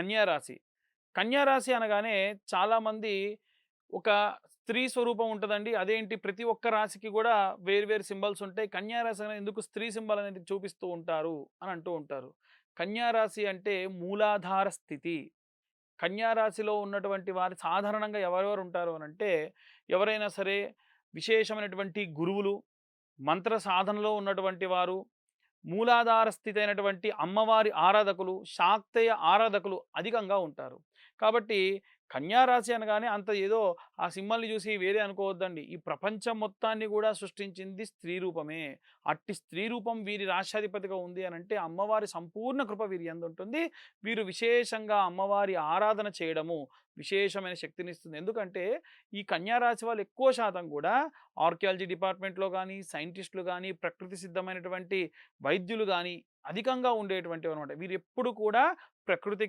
కన్యారాశి కన్యారాశి అనగానే చాలామంది ఒక స్త్రీ స్వరూపం ఉంటుందండి. అదేంటి? ప్రతి ఒక్క రాశికి కూడా వేరువేరు సింబల్స్ ఉంటాయి. కన్యారాశి అనేది ఎందుకు స్త్రీ సింబల్ అనేది చూపిస్తూ ఉంటారు అని అంటూ ఉంటారు. కన్యారాశి అంటే మూలాధార స్థితి. కన్యారాశిలో ఉన్నటువంటి వారు సాధారణంగా ఎవరెవరు ఉంటారు అని అంటే ఎవరైనా సరే విశేషమైనటువంటి గురువులు మంత్ర సాధనలో ఉన్నటువంటి వారు మూలాధార స్థితి అయినటువంటి అమ్మవారి ఆరాధకులు శాక్తేయ ఆరాధకులు అధికంగా ఉంటారు. కాబట్టి కన్యా రాశి అనగానే అంత ఏదో ఆ సింహల్ని చూసి వేరే అనుకోవద్దండి. ఈ ప్రపంచం మొత్తాన్ని కూడా సృష్టించింది స్త్రీ రూపమే. అట్టి స్త్రీ రూపం వీరి రాష్ట్రాధిపతిగా ఉంది అని అంటే అమ్మవారి సంపూర్ణ కృప వీరి ఎందు ఉంటుంది. వీరు విశేషంగా అమ్మవారి ఆరాధన చేయడము విశేషమైన శక్తిని ఇస్తుంది. ఎందుకంటే ఈ కన్యారాశి వాళ్ళు ఎక్కువ శాతం కూడా ఆర్కియాలజీ డిపార్ట్మెంట్లో కానీ సైంటిస్టులు కానీ ప్రకృతి సిద్ధమైనటువంటి వైద్యులు కానీ అధికంగా ఉండేటువంటివి అనమాట వీరు ఎప్పుడు కూడా ప్రకృతికి